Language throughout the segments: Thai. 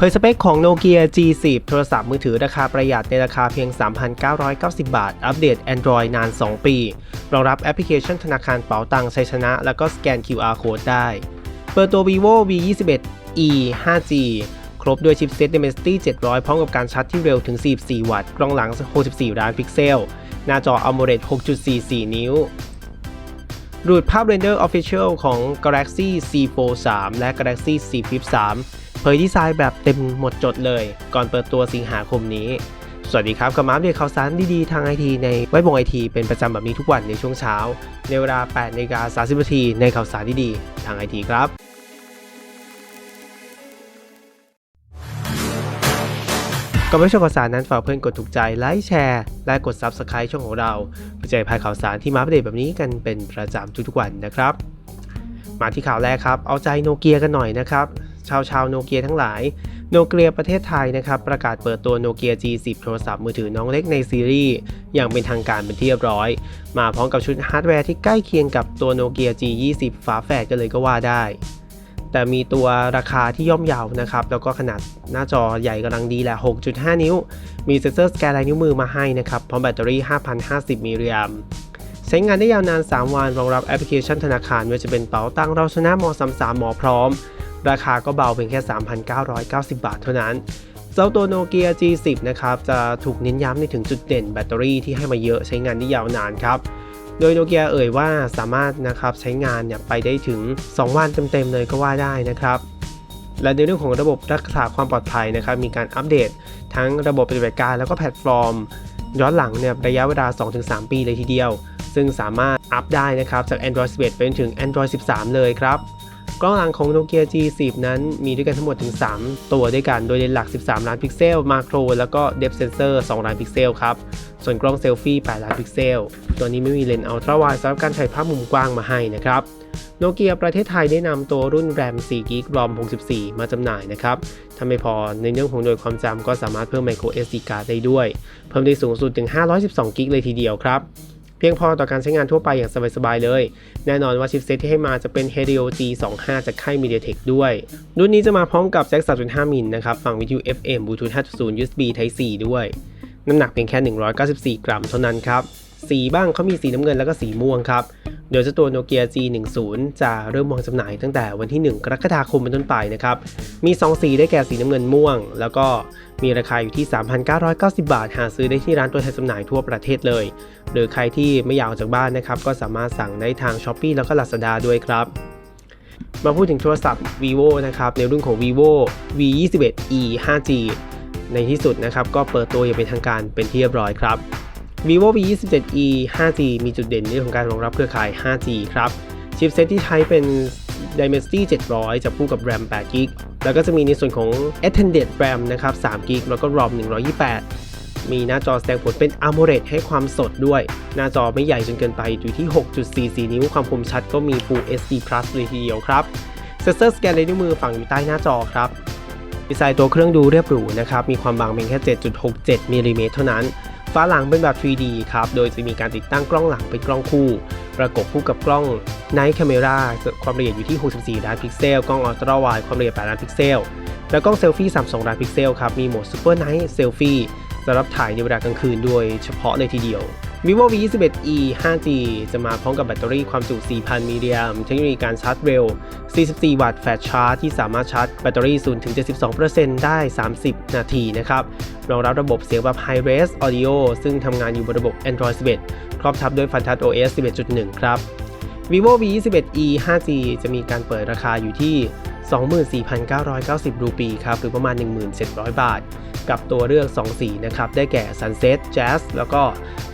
เผยสเปคของ Nokia G10 โทรศัพท์มือถือราคาประหยัดในราคาเพียง 3,990 บาท อัปเดต Android นาน 2 ปี รองรับแอปพลิเคชันธนาคารเป๋าตังชัยชนะ แล้วก็สแกน QR Code ได้ เปิดตัว vivo V21e 5G ครบด้วยชิปเซ็ต Dimensity 700 พร้อมกับการชาร์จที่เร็วถึง 44 วัตต์ กล้องหลัง 64 ล้านพิกเซล หน้าจอ AMOLED 6.44 นิ้วรูดภาพ Render Official ของ Galaxy C Fold 3และ Galaxy C Flip 3 เผยดีไซน์แบบเต็มหมดจดเลย ก่อนเปิดตัวสิงหาคมนี้ สวัสดีครับกับมาอัปเดตข่าวสารดีๆ ทางไอทีในไว้บงไอทีเป็นประจำแบบนี้ทุกวันในช่วงเช้า ในเวลา8นาฬิกา30นาทีในข่าวสารดีๆ ทางไอทีครับก่อนไปชมข่าวสารนั้นฝากเพื่อนกดถูกใจไลค์แชร์และกด Subscribe ช่องของเราเพื่อจะพาดข่าวสารที่มาอัปเดตแบบนี้กันเป็นประจำทุกๆวันนะครับ มาที่ข่าวแรกครับ เอาใจโนเกียกันหน่อยนะครับ ชาวชาวโนเกียทั้งหลาย โนเกียประเทศไทยนะครับประกาศเปิดตัวโนเกีย G10 โทรศัพท์มือถือน้องเล็กในซีรีส์อย่างเป็นทางการเป็นที่เรียบร้อย มาพร้อมกับชุดฮาร์ดแวร์ที่ใกล้เคียงกับตัวโนเกีย G20 ฝาแฝดกันเลยก็ว่าได้ แต่มีตัวราคาที่ย่อมเยาวนะครับแล้วก็ขนาดหน้าจอใหญ่กำลังดีแหละ 6.5 นิ้ว มีเซ็นเซอร์สแกนลายนิ้วมือมาให้นะครับพร้อมแบตเตอรี่ 5,050มิลลิแอมใช้งานได้ยาวนาน 3 วัน รองรับแอปพลิเคชันธนาคารไม่ว่าจะเป็นเป๋าตังเราชนะม33หมอพร้อม ราคาก็เบาเพียงแค่ 3,990 บาทเท่านั้นเจ้าตัว Nokia G10 นะครับจะถูกเน้นย้ำในถึงจุดเด่นแบตเตอรี่ที่ให้มาเยอะใช้งานได้ยาวนานครับโดยโนเกียเอ่ยว่าสามารถนะครับใช้งานเนี่ยไปได้ถึง 2 วันเต็มๆเลยก็ว่าได้นะครับและในเรื่องของระบบรักษาความปลอดภัยนะครับมีการอัปเดต ทั้งระบบปฏิบัติการแล้วก็แพลตฟอร์ม ย้อนหลังเนี่ยระยะเวลา 2-3 ปีเลยทีเดียว ซึ่งสามารถอัปได้นะครับจาก Android 11 ไปจนถึง Android 13 เลยครับ กล้องหลังของ Nokia G10 นั้นมีด้วยกันทั้งหมดถึง 3 ตัวด้วยกัน โดยเลนส์หลัก 13 ล้านพิกเซล มาโคร แล้วก็ Depth Sensor 2ล้านพิกเซลครับ ส่วนกล้องเซลฟี่ 8 ล้านพิกเซล ตัวนี้ไม่มีเลนส์อัลตร้าไวด์สำหรับการถ่ายภาพมุมกว้างมาให้นะครับโนเกียประเทศไทยได้นำตัวรุ่น RAM 4 g b ROM 64 มาจำหน่ายนะครับ ถ้าไม่พอในเรื่องของโดยความจำก็สามารถเพิ่ม micro SD card ได้ด้วย เพิ่มได้สูงสุดถึง 512 g b เลยทีเดียวครับ เพียงพอต่อการใช้งานทั่วไปอย่างสบายๆเลย แน่นอนว่าชิปเซตที่ให้มาจะเป็น Helio G25 จากค่าย MediaTek ด้วย รุ่นนี้จะมาพร้อมกับแจ็ค 3.5 มิลนะครับ ฝั่งวิทยุ FM Bluetooth 5.0 USB Type C ด้วย น้ำหนักเพียงแค่ 194 กรัมเท่านั้นครับ สีบ้างเขามีสีน้ำเงินแล้วก็สีม่วงครับ โดยเจ้าตัว Nokia G10 จะเริ่มวางจำหน่ายตั้งแต่วันที่ 1 กรกฎาคมเป็นต้นไปนะครับ มี 2 สีได้แก่สีน้ำเงินม่วง แล้วก็มีราคาอยู่ที่ 3,990 บาท หาซื้อได้ที่ร้านตัวแทนจำหน่ายทั่วประเทศเลย หรือใครที่ไม่อยากออกจากบ้านนะครับ ก็สามารถสั่งได้ทาง s h อ p e e แล้วก็ Lazada ด้วยครับ มาพูดถึงโทรศัพท์ vivo นะครับ ในรุ่นของ vivo V21e 5G ในที่สุดนะครับก็เปิดตัวอย่างเป็นทางการเป็นที่เรียบร้อยครับ vivo V27e 5G มีจุดเด่นในเรื่องของการรองรับเครือข่าย 5G ครับชิปเซตที่ใช้เป็น Dimensity 700 จะคู่กับ RAM 8 g b แล้วก็จะมีในส่วนของ Extended RAM นะครับ3 g b แล้วก็ ROM 128 มีหน้าจอแสดงผลเป็น AMOLED ให้ความสดด้วย หน้าจอไม่ใหญ่จนเกินไปอยู่ที่ 6.44 นิ้ว ความคมชัดก็มี Full HD Plus เลยทีเดียวครับ เซนเซอร์สแกนลายนิ้วมือฝังอยู่ใต้หน้าจอครับ ดีไซน์ตัวเครื่องดูเรียบหรูนะครับ มีความบางเพียงแค่ 7.67มิลลิเมตรเท่านั้น ฝาหลังเป็นแบบ 3D ครับ โดยจะมีการติดตั้งกล้องหลังเป็นกล้องคู่ ประกบคู่กับกล้อง Night Camera ความละเอียดอยู่ที่ 64 ล้านพิกเซล กล้อง Ultra Wide ความละเอียด 8 ล้านพิกเซล และกล้องเซลฟี่ 32 ล้านพิกเซลครับ มีโหมด Super Night Selfie สำหรับถ่ายในเวลากลางคืนโดยเฉพาะเลยทีเดียว vivo v21e 5g จะมาพร้อมกับแบตเตอรี่ความจุ 4,000 มิลลิแอมป์เทคโนโลยีการชาร์จเร็ว 44 วัตต์แฟลชชาร์จที่สามารถชาร์จแบตเตอรี่0ถึง72%ได้ 30 นาทีนะครับ รองรับระบบเสียงแบบ High Res Audio ซึ่งทำงานอยู่บนระบบ Android 11 ครอบทับด้วย Fantas OS 11.1 ครับ vivo v21e 5g จะมีการเปิดราคาอยู่ที่ 24,990 รูปีครับ หรือประมาณ 1,700 บาท กับตัวเลือก 2 สีนะครับ ได้แก่ Sunset Jazz แล้วก็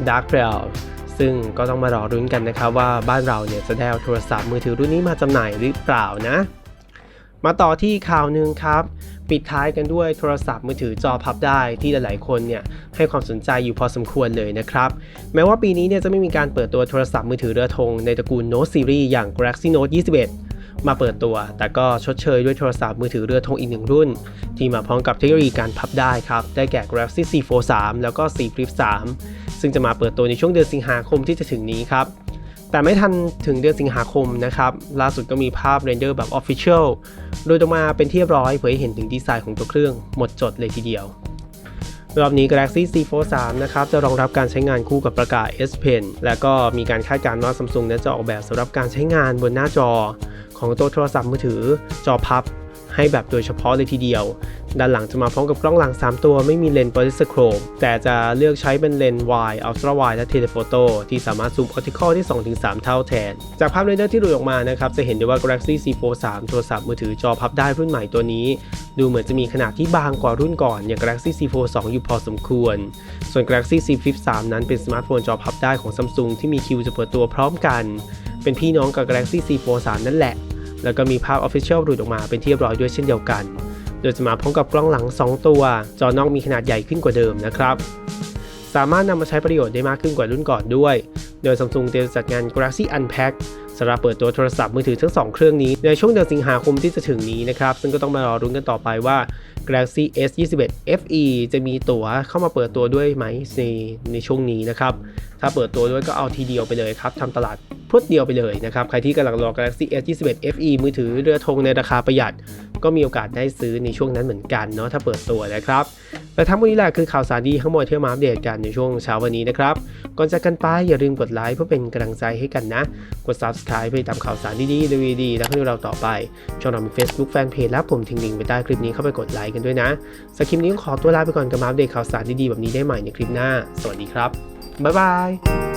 Dark Pearl ซึ่งก็ต้องมารอรุ้นกันนะครับว่าบ้านเราเนี่ยจะได้เอาโทรศัพท์มือถือรุ่นนี้มาจำหน่ายหรือเปล่านะ มาต่อที่ข่าวหนึ่งครับ ปิดท้ายกันด้วยโทรศัพท์มือถือจอพับได้ที่หลายๆคนเนี่ยให้ความสนใจอยู่พอสมควรเลยนะครับ แม้ว่าปีนี้เนี่ยจะไม่มีการเปิดตัวโทรศัพท์มือถือเรือธงในตระกูล Note Series อย่าง Galaxy Note 21 มาเปิดตัว แต่ก็ชดเชยด้วยโทรศัพท์มือถือเรือธงอีกหนึ่งรุ่น ที่มาพร้อมกับเทคโนโลยีการพับได้ครับ ได้แก่ Galaxy C Fold 3แล้วก็ C Flip 3 ซึ่งจะมาเปิดตัวในช่วงเดือนสิงหาคมที่จะถึงนี้ครับ แต่ไม่ทันถึงเดือนสิงหาคมนะครับ ล่าสุดก็มีภาพเรนเดอร์แบบ Official โดยออกมาเป็นที่เรียบร้อยเผยให้เห็นถึงดีไซน์ของตัวเครื่องหมดจดเลยทีเดียวรอบนี้ Galaxy C Fold 3นะครับจะรองรับการใช้งานคู่กับประกาศ S Pen และก็มีการคาดการณ์ว่า Samsung นั้นจะออกแบบสำหรับการใช้งานบนหน้าจอ ของตัวโทรศัพท์มือถือ จอพับ ให้แบบโดยเฉพาะเลยทีเดียว ด้านหลังจะมาพร้อมกับกล้องหลัง 3 ตัวไม่มีเลนส์ Polysachrome แต่จะเลือกใช้เป็นเลนส์ wide ultra wide และ telephoto ที่สามารถซูม optical ได้2-3 เท่าแทน จากภาพเรนเดอร์ที่หลุดออกมานะครับ จะเห็นได้ว่า Galaxy C Fold 3 โทรศัพท์มือถือจอพับได้รุ่นใหม่ตัวนี้ ดูเหมือนจะมีขนาดที่บางกว่ารุ่นก่อน อย่าง Galaxy C Fold 2 อยู่พอสมควร ส่วน Galaxy Z Flip 3 นั้นเป็นสมาร์ทโฟนจอพับได้ของ Samsung ที่มีคิวจะเปิดตัวพร้อมกัน เป็นพี่น้องกับ Galaxy Z Fold 3 นั่นแหละ แล้วก็มีภาพ Official หลุดออกมาเป็นที่เรียบร้อยด้วยเช่นเดียวกัน โดยจะมาพร้อมกับกล้องหลัง 2 ตัว จอนอกมีขนาดใหญ่ขึ้นกว่าเดิมนะครับ สามารถนำมาใช้ประโยชน์ได้มากขึ้นกว่ารุ่นก่อนด้วย โดย Samsung เตรียมจัดงาน Galaxy Unpack สำหรับเปิดตัวโทรศัพท์มือถือทั้ง 2 เครื่องนี้ ในช่วงเดือนสิงหาคมที่จะถึงนี้นะครับ ซึ่งก็ต้องมารอรุ้นกันต่อไปว่า Galaxy S21 FE จะมีตั๋วเข้ามาเปิดตัวด้วยไหมในในช่วงนี้นะครับ ถ้าเปิดตัวด้วยก็เอาทีเดียวไปเลยครับทำตลาดพรวดเดียวไปเลยนะครับ ใครที่กำลังรอ Galaxy S21 FE มือถือเรือธงในราคาประหยัด ก็มีโอกาสได้ซื้อในช่วงนั้นเหมือนกันเนาะถ้าเปิดตัวนะครับ และทั้งหมดนี้แหละคือข่าวสารดีทั้งหมดที่มาอัปเดตกันในช่วงเช้าวันนี้นะครับ ก่อนจากกันไปอย่าลืมกดไลค์เพื่อเป็นกำลังใจให้กันนะ กด subscribe เพื่อติดตามข่าวสารดีๆรีวิวดีๆและให้เราต่อไป ช่องเรามี Facebook Fanpage และผมทิ้งลิงก์ไว้ใต้คลิปนี้เข้าไปกดไลค์กันด้วยนะสำหรับคลิปนี้ก็ขอตัวลาไปก่อนกับมาอัปเดตข่าวสารดีๆแบบนี้ได้ใหม่ในคลิปหน้า สวัสดีครับบ๊ายบาย